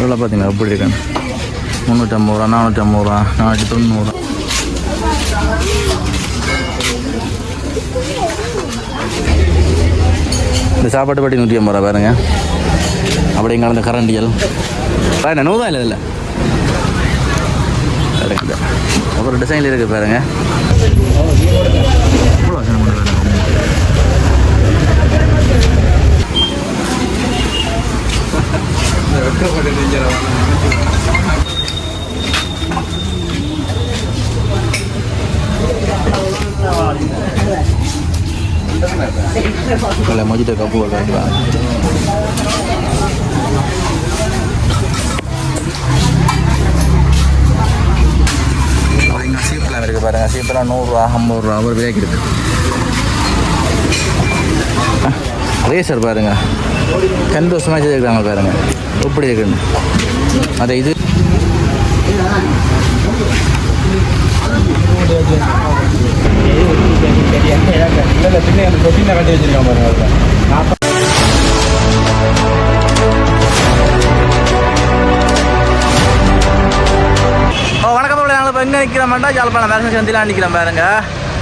இதெல்லாம் பார்த்தீங்களா? எப்படி இருக்கு முந்நூற்றம்பது ரூபா நானூற்றம்பது ரூபா நானூற்றி தொண்ணூறு இந்த சாப்பாட்டு பட்டி நூற்றி ஐம்பது ரூபா பாருங்க. அப்படி இங்கே அந்த கரண்டியல் என்ன நூறு இல்லை இல்லை. அப்புறம் டிசைனில் இருக்குது பாருங்க எவ்வளோ வசனம் கொண்டு வரணும்? Kalau mau jadi kabur kan இருக்கு பாருங்க சீப்பெல்லாம் நூறுரூவா ஐம்பது ரூபா ஒரு விலைக்கு இருக்கு. ரேசர் பாருங்க. சந்தோஷமாக வச்சுருக்காங்க பாருங்கள் எப்படி இருக்குன்னு. அதை இது வணக்கம் நாங்கள் இப்போ எங்கே நிற்கிறோம்டா ஜாழ்ப்பாணம் மேரேஜ் சந்திலாம் நிற்கிறோம் பாருங்கள்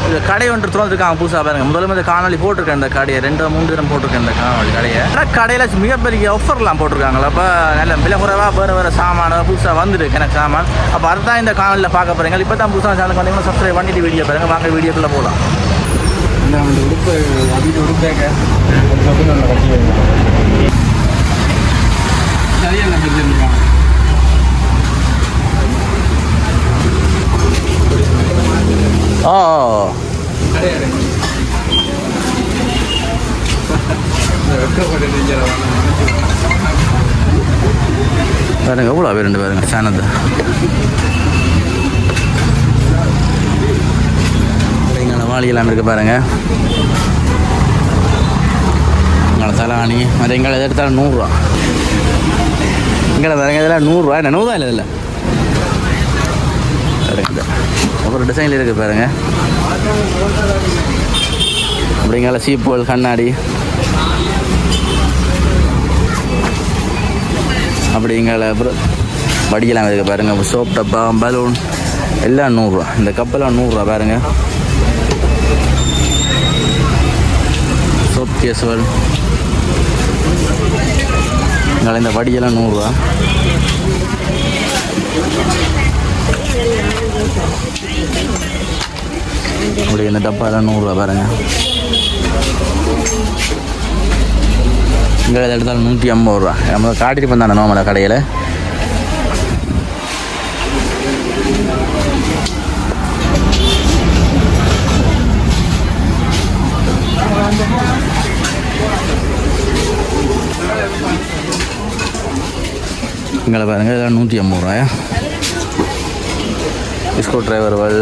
இந்த கடை ஒன்று திறந்துருக்காங்க புதுசாக பாருங்க. முதல்ல இந்த காணொலி போட்டிருக்கேன் இந்த கடையை ரெண்டு மூணு தினம் போட்டிருக்கேன் இந்த காணொலி கடையை. ஆனால் கடையில் மிகப்பெரிய ஆஃபர்லாம் போட்டிருக்காங்களா அப்போ நல்ல விலை குறைவாக வேறு வேறு சாமான புதுசாக வந்துருக்கு எனக்கு சாமான். அப்போ அதுதான் இந்த காணொலியில் பார்க்க போகிறீங்க இப்போ தான் புதுசாக சேனலுக்கு வந்தீங்கன்னா சப்ஸ்கிரைப் பண்ணிட்டு வீடியோ பாருங்க. வாங்க வீடியோக்குள்ளே போகலாம் உடுப்பு அதிக உடுப்பேங்க கட்டி நான் பாருங்க எவ்வளோ பேர் ரெண்டு பாருங்க சேனத்து எங்களை வாளியெல்லாம் இருக்கு பாருங்க. எங்களை தலாணி அது எங்களை எதை எடுத்தாலும் நூறுரூவா எங்களை பாருங்க இதெல்லாம் நூறுரூவா என்ன நூறுரூவா இல்லை இதில்? பாருங்க அப்புறம் டிசைனில் இருக்குது பாருங்க. அப்படிங்கால சீப்புகள் கண்ணாடி. அப்படிங்கால அப்புறம் வடியெல்லாம் இருக்குது பாருங்க. சோப் டப்பா பலூன் எல்லாம் நூறுரூவா இந்த கப்பெல்லாம் நூறுரூவா பாருங்க. சோப் கேஸ்வல் இந்த வடியெல்லாம் நூறுரூவா அப்படி இந்த தான் நூறுரூவா பாருங்க. இங்கே எதை எடுத்தாலும் நூற்றி ஐம்பது ரூபா. நம்ம காட்டிட்டு வந்தானே நோமலை கடையில். இங்கே பாருங்கள் இதெல்லாம் நூற்றி ஐம்பது ரூபாயா? ஸ்க்ரூ டிரைவர்கள்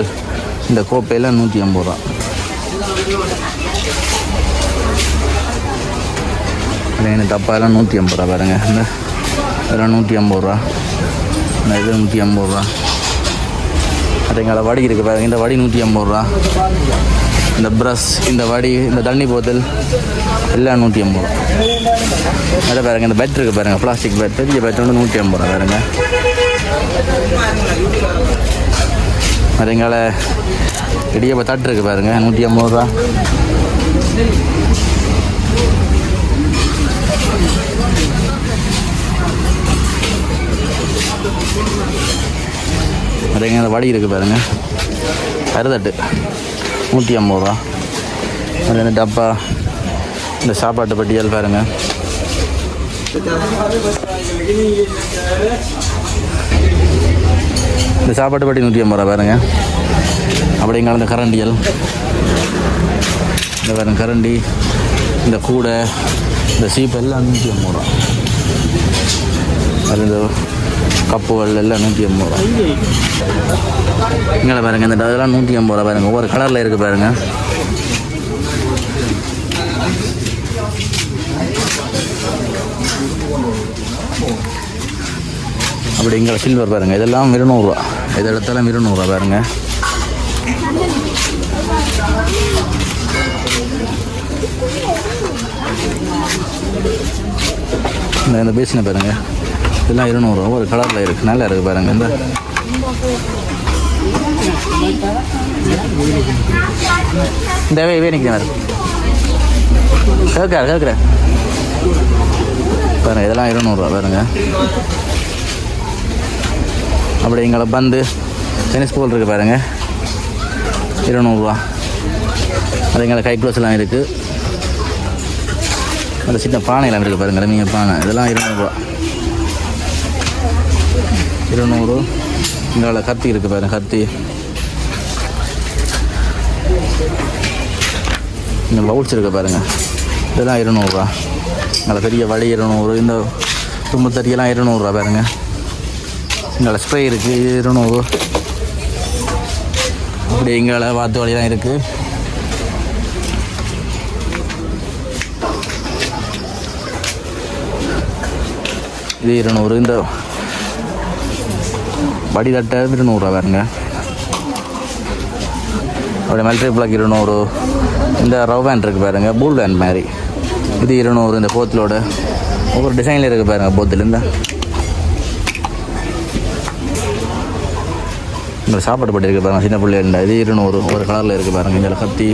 இந்த கோப்பையெல்லாம் நூற்றி ஐம்பது ரூபா. இந்த தப்பாயெல்லாம் நூற்றி ஐம்பது ரூபா பாருங்க. இந்த இதெல்லாம் நூற்றி ஐம்பது ரூபா. இந்த இது நூற்றி ஐம்பது ரூபா. அதுங்கள வடி இருக்குது பாருங்க. இந்த வடி நூற்றி ஐம்பது ரூபா. இந்த ப்ரஷ் இந்த வடி இந்த தண்ணி போத்தல் எல்லாம் நூற்றி ஐம்பது ரூபா. அதை பாருங்க இந்த பெட் இருக்குது பாருங்க. பிளாஸ்டிக் பெட் பெரிய பெட் வந்து நூற்றி ஐம்பது ரூபா பாருங்க. அது எங்களை இடியப்ப தட்டு இருக்குது பாருங்க நூற்றி ஐம்பது ரூபா. அது எங்கே வடி இருக்குது பாருங்க. கருதட்டு நூற்றி ஐம்பது ரூபா. அது என்ன டப்பா இந்த சாப்பாட்டு பட்டியல் பாருங்க. இந்த சாப்பாட்டு பட்டி நூற்றி ஐம்பது ரூபா பாருங்க. அப்படிங்க இந்த கரண்டியல். இந்த பாருங்க கரண்டி இந்த கூடை இந்த சீப்பு எல்லாம் நூற்றி ஐம்பது ரூபா. அது இந்த கப்புகள் எல்லாம் நூற்றி ஐம்பது ரூபா. இங்கே பாருங்க இந்த இதெல்லாம் நூற்றி ஐம்பது ரூபா பாருங்க. ஒவ்வொரு கலரில் இருக்குது பாருங்கள் அப்படி இங்கே சில்வர் பாருங்க. இதெல்லாம் இருநூறுவா இது எடுத்தாலும் இருநூறுவா பாருங்க. இந்த இந்த பேசின பாருங்க. இதெல்லாம் இருநூறுவா ஒரு கலரில் இருக்குது நல்லா இருக்குது பாருங்க. இந்த இந்த வே நிற்கிறேன் கேட்குறேன் கேட்குறேன் பாருங்க இதெல்லாம் இருநூறுவா பாருங்க. அப்படி எங்களை பந்து. டென்னிஸ் பால் இருக்குது பாருங்க. இருநூறுவா. அது எங்களை கை க்ளோஸ்லாம் இருக்குது அந்த சின்ன பானைலாம் இருக்குது பாருங்க ரமிங்க பானை. இதெல்லாம் இருநூறுவா. இருநூறு. எங்களோட கத்தி இருக்குது பாருங்க கத்தி. இந்த பவுல்ஸ் இருக்குது பாருங்க. இதெல்லாம் இருநூறுவா. நல்ல பெரிய வழி இருநூறு. இந்த தும்பத்தறியெல்லாம் இருநூறுவா பாருங்கள் இங்கே ஸ்ப்ரே இருக்குது இது இருநூறு அப்படி இங்கே வாத்து வழி தான் இருக்குது இது இருநூறு இந்த வடிதட்டை இருநூறுவா பாருங்க. அப்படியே மல்டி பிளாக் இருநூறு. இந்த ரவ் வேன் இருக்குது பாருங்க பூல் வேன் மாதிரி. இது இருநூறு இந்த போத்திலோட ஒவ்வொரு டிசைனில் இருக்குது பாருங்கள் போத்தில் இந்த சாப்பாடு பட்டி இருக்குது பாருங்க சின்ன பிள்ளைகள் இது இருநூறு ஒரு கலரில் இருக்குது பாருங்க. இதில் கத்தி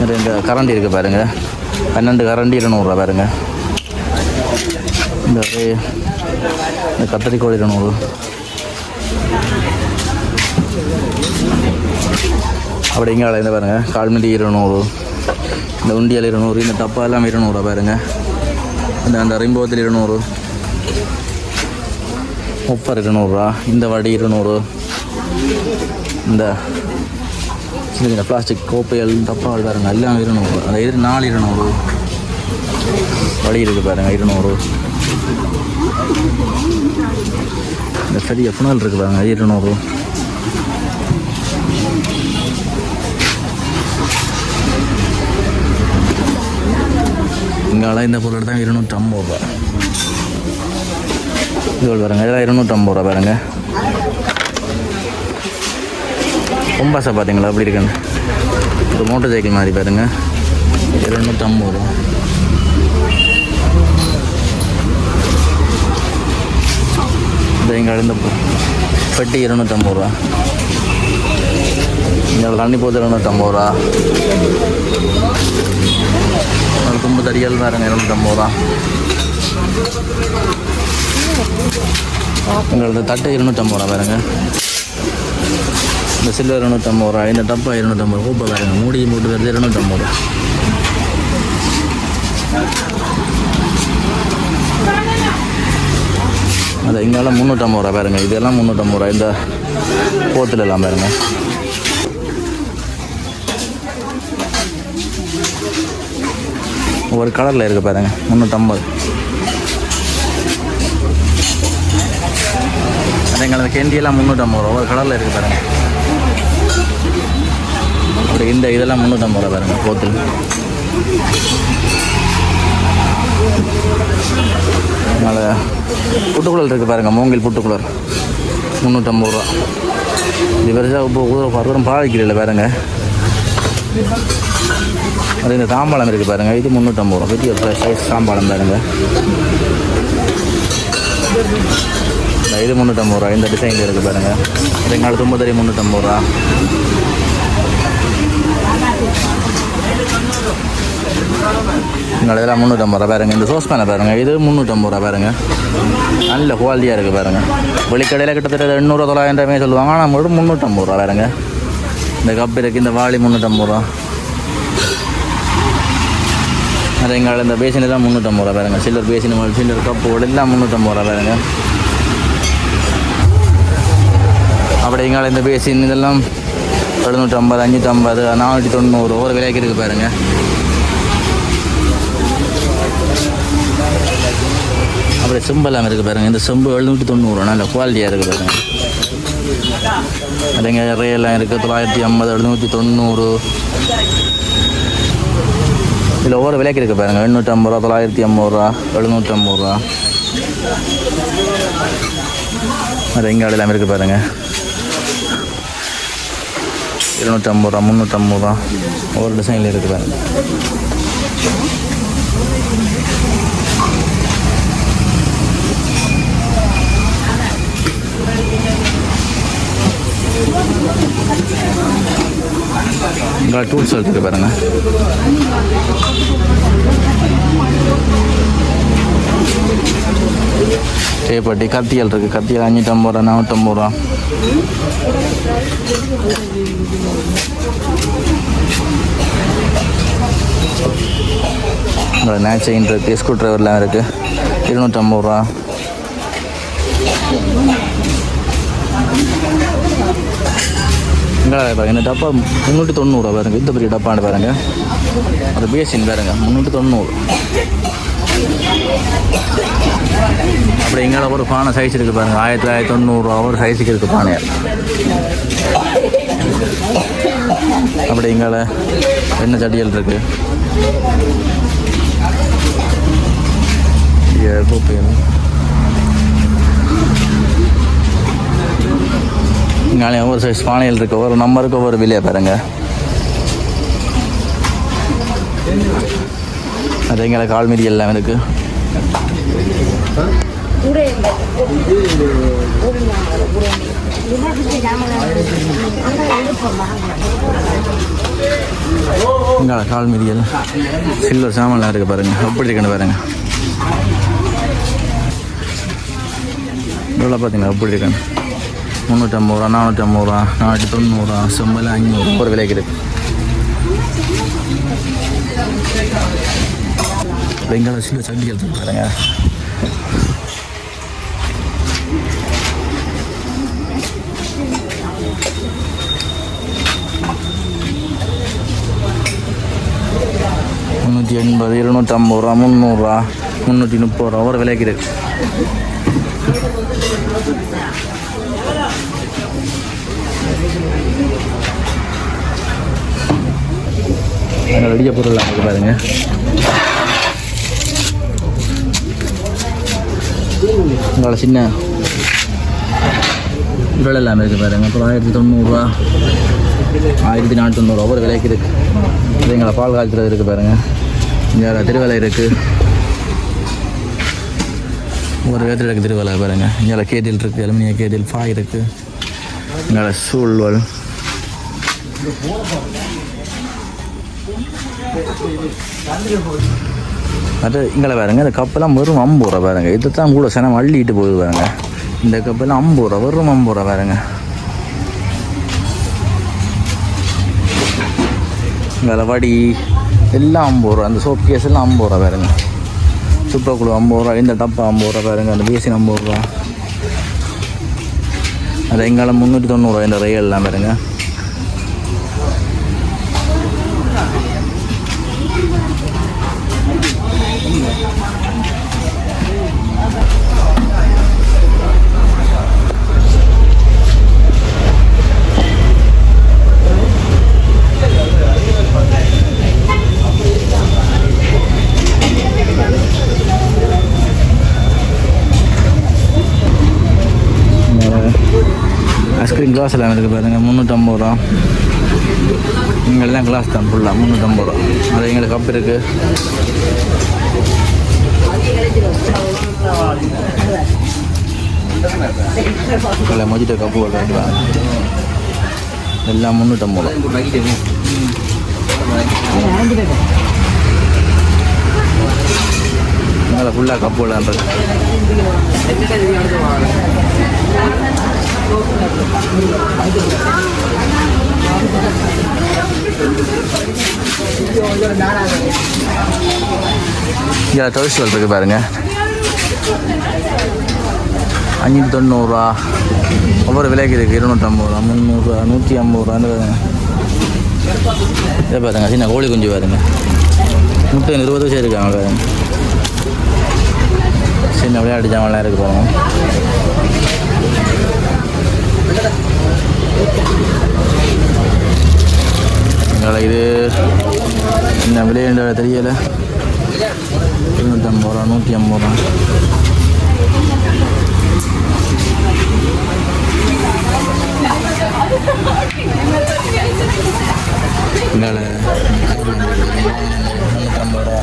இந்த கரண்டி இருக்குது பாருங்க. பன்னெண்டு கரண்டி இருநூறுவா பாருங்க. இந்த இந்த கத்திரிக்கோள் இருநூறு. அப்படி இங்கே இந்த பாருங்க. கால்மண்டி இருநூறு. இந்த உண்டியல் இருநூறு இந்த டப்பா எல்லாம் இருநூறுவா பாருங்க. இந்த அந்த ரிம்போத்தில் இருநூறு. முப்பது இருநூறுவா இந்த வடி இருநூறு. இந்த சின்ன சின்ன பிளாஸ்டிக் கோப்பைகள் டப்பால் பாருங்க எல்லாம் இருநூறு. அந்த இது நாலு இருநூறு. வழி இருக்குது பாருங்கள் இருநூறு. இந்த பெரிய புனல் இருக்குது பாருங்க அது இருநூறு. இங்கே இந்த பொருள் தான் இருநூற்றம்பது ரூபா. இது பாருங்க இதெல்லாம் இருநூற்றம்பது ரூபா பாருங்க. கொம்பாசை பார்த்தீங்களா அப்படி இருக்குன்னு? ஒரு மோட்டர் சைக்கிள் மாதிரி பாருங்க. இருநூற்றம்பது ரூபா இந்த இங்கே இந்த பெட்டி இருநூற்றம்பது ரூபா. இங்கே தண்ணி போது இருநூற்றம்பது ரூபா. கும்பு தும்பு பாருங்க இருநூற்றம்பது ரூபா. எங்களது தட்டு இருநூற்றம்பது ரூபா பாருங்க. இந்த சில்வர் இரநூத்தம்பது ரூபா இந்த டப்பா இரநூத்தம்பது ரூபா கூப்பை பாருங்க மூடி போட்டு வருது இரநூத்தம்பது ரூபா அது இங்கெல்லாம் முந்நூற்றம்பது ரூபா பாருங்க இதெல்லாம் முந்நூற்றம்பது ரூபா இந்த போத்தில் எல்லாம் பாருங்க ஒரு கலரில் இருக்குது பாருங்க முந்நூற்றம்பது அதேங்க கெண்டியெல்லாம் முந்நூற்றம்பது ரூபா ஒரு கலரில் இருக்குது பாருங்க இந்த இதெல்லாம் முந்நூற்றம்பது ரூபா பாருங்க போத்தில் அதனால் புட்டுக்குழல் இருக்குது பாருங்கள் மூங்கில் புட்டுக்குழல். முந்நூற்றம்பது ரூபா. இது பெருசாக இப்போ பருவம் பாதிக்கிறதில்ல பாருங்க. அது இந்த தாம்பாளம் இருக்குது பாருங்கள் இது முந்நூற்றம்பது ரூபா. பெரிய ஒரு சைஸ் தாம்பாளம் பாருங்கள் இது முந்நூற்றம்பது ரூபா. இந்த டிசைனில் இருக்குது பாருங்கள் ரெங்கால தும்பத்தறி முந்நூற்றம்பது ரூபா. இங்கே இதெல்லாம் முந்நூற்றம்பது ரூபா பாருங்க. இந்த சோஸ் பேனை பாருங்க. இது முந்நூற்றம்பது ரூபா பாருங்க. நல்ல குவாலிட்டியாக இருக்குது பாருங்கள் வெளிக்கடையில் கிட்டத்தட்ட எண்ணூறு தொள்ளாயிரம் ரூபாய் சொல்லுவாங்க. ஆனால் மட்டும் முந்நூற்றம்பது ரூபா பாருங்க. இந்த கப் இருக்குது இந்த வாளி முந்நூற்றம்பது ரூபா. அது எங்கள் இந்த பேசின் தான் முந்நூற்றம்பது ரூபா பாருங்க. சில்லர் பேசின் சில்லர் கப்பு எல்லாம் முந்நூற்றம்பது ரூபா பாருங்க. அப்படி எங்கள் இந்த பேசின் இதெல்லாம் எழுநூற்றம்பது அஞ்சூற்றம்பது நானூற்றி தொண்ணூறு ஒரு விலைக்கு இருக்குது பாருங்கள் அப்படி செம்பெல்லாம் இருக்குது பாருங்க. இந்த செம்பு எழுநூற்றி தொண்ணூறு நல்ல குவாலிட்டியாக இருக்குது பாருங்க. அதுங்க ரேலாம் இருக்குது தொள்ளாயிரத்தி ஐம்பது எழுநூற்றி தொண்ணூறு இதில் ஒவ்வொரு விலைக்கு இருக்குது பாருங்க. எண்ணூற்றம்பது ரூபா தொள்ளாயிரத்தி ஐம்பது ரூபா எழுநூற்றம்பது ரூபா. அது எங்கே எல்லாம் இருக்குது பாருங்க. இருநூற்றம்பது ரூபா முந்நூற்றம்பது ரூபா. ஒவ்வொரு டிசைனில் இருக்குது பாருங்கள் இங்கே டூல்ஸ் எடுத்துக்க பாருங்க. தேப்பட்டி கத்தியல் இருக்குது கத்தியல் அஞ்சூற்றம்பது ரூபா நானூற்றம்பது ரூபா. இங்கே நேச்சைன் இருக்குது ஸ்க்ரூ ட்ரைவர்லாம் இருக்குது இருநூற்றம்பது ரூபா. இங்கே பாருங்க. இந்த டப்பா முந்நூற்றி தொண்ணூறுரூவா பாருங்க. இந்த பெரிய டப்பான்னு பாருங்க. அது பேசின் பாருங்க. முந்நூற்றி தொண்ணூறு அப்படி எங்கால ஒரு பானை சைஸ் இருக்குது பாருங்க. ஆயிரத்தி தொள்ளாயிரத்தி தொண்ணூறுரூவா ஒரு சைஸுக்கு இருக்குது பானை அப்படி எங்கால என்ன சட்டியல் இருக்குது Yeah, கோப்பையல் இங்காலே ஒவ்வொரு சைஸ் பானையில் இருக்க ஒரு நம்பருக்கு ஒவ்வொரு விலையை பாருங்க. அது எங்களை கால் மீதி எல்லாம் இருக்கு. இங்கே கால் மீதியல். சில்வர் சாமான்லாம் இருக்குது பாருங்க. அப்படி இருக்குன்னு பாருங்கள் இவ்வளோ பார்த்தீங்களா அப்படி இருக்குன்னு முந்நூற்றம்பது ரூபா நானூற்றம்பது ரூபா நானூற்றி தொண்ணூறுரூவா செம்பல் அஞ்சூறு ஒரு விலைக்கு இருக்கு. வெங்காய சில்வர் சண்டிகள் பாருங்கள் இரநூத்தி எண்பது இருநூற்றம்பது ரூபா முந்நூறுரூவா முந்நூற்றி முப்பது ரூபா ஒரு விலைக்கு இருக்கு. வெடிக்க பொருள் இருக்கு பாருங்க. உங்களோட சின்ன உடல் எல்லாமே இருக்குது பாருங்க. அப்புறம் ஆயிரத்தி தொண்ணூறுரூவா ஆயிரத்தி நானூற்றி தொண்ணூறுரூவா ஒரு விலைக்கு இருக்குது இது எங்களை பால் காய்ச்சல் இருக்குது பாருங்கள் இங்கே திருவலை இருக்குது ஒரு விதத்தில் இருக்குது திருவலை பாருங்க. இங்கே கேடில் இருக்குது அலுமினிய கேடில் ஃபாய் இருக்குது இங்கே சூழ்வல் அது இங்கே பாருங்க இந்த கப்பெல்லாம் வெறும் ஐம்பது ரூபா பாருங்க. இதுதான் கூட சனம் அள்ளிட்டு போகுது பாருங்க. இந்த கப்பெல்லாம் ஐம்பது ரூபா வெறும் ஐம்பது ரூபா பாருங்க. இங்கே வடி. எல்லாம் ஐம்பது ரூபா அந்த சோப் கேஸ் எல்லாம் ஐம்பது ரூபா பாருங்க. சுப்பக்குழு ஐம்பது ரூபா இந்த டப்பா ஐம்பது ரூபா பாருங்க அந்த பேசின் ஐம்பது ரூபா. அது எங்கால முந்நூற்றி தொண்ணூறுரூவா இந்த ரயில்லாம் பாருங்க. Thank ஐஸ்கிரீம் கிளாஸ் எல்லாம் இருக்குது பாருங்கள் முந்நூற்றம்பது ரூபா. இங்கெல்லாம் கிளாஸ் தான் ஃபுல்லாக முந்நூற்றம்பது ரூபா. அது எங்களுக்கு கப் இருக்குது இல்லை மொஜிட்டோ கப்பு போட்டுருக்கலாம் எல்லாம் முந்நூற்றம்பது ரூபா. மேலே ஃபுல்லாக கப்பு விளாண்டுருக்கு இங்கே டொரிஸ்ட் இருக்கு பாருங்க. அஞ்சூற்றி தொண்ணூறுரூவா ஒவ்வொரு விலைக்கு இருக்குது இருநூற்றம்பது ரூபா முந்நூறுரூவா நூற்றி ஐம்பது ரூபான்னு பாருங்க. இதை பாருங்க சின்ன கோழி குஞ்சு பாருங்க. முட்டை இருபது வருஷம் இருக்காங்க பாருங்க. சின்ன விளையாட்டு ஜாமான்லாம் இருக்கு போகணும் எங்களை இது என்ன விளையாண்ட தெரியல. இருநூற்றம்பது ரூபா நூற்றி ஐம்பது ரூபா. எங்களை முந்நூற்றம்பது ரூபா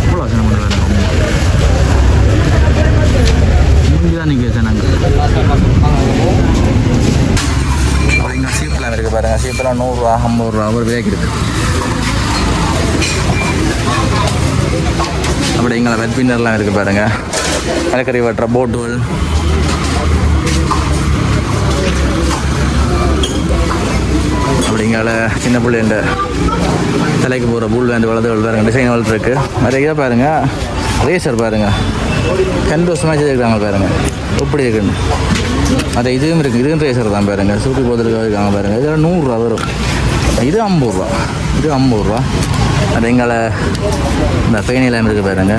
எவ்வளோ வசனம் பண்ணுறாங்க இங்கே தான் நீங்கள் சொன்னாங்க அப்படிங்க பாருங்கள் பாருங்க சீப்பெல்லாம் நூறுரூவா ஐம்பது ரூபா ஒரு விலைக்கு இருக்குது அப்படி எங்களை வெட்பின்னர்லாம் இருக்குது பாருங்க. மரக்கறி வெட்டுற போட்டுகள் அப்படிங்கால சின்ன பிள்ளைண்ட தலைக்கு போகிற புல் வேண்டு வளர்த்து பாருங்கள் டிசைன் வளர்த்துருக்கு நிறைய பாருங்கள் ரேசர் பாருங்கள் கண்டு வருஷமாக வச்சுருக்காங்க பாருங்கள் எப்படி இருக்குன்னு. அது இதுவும் இருக்குது இதுவும் ரேசர் தான் பாருங்க. சூப்பி போதிருக்காக இருக்காங்க பாருங்க. இதில் நூறுரூவா வரும். இது ஐம்பது ரூபா இது ஐம்பது ரூபா அது எங்களை இந்த பேனிலாம் இருக்குது பாருங்க.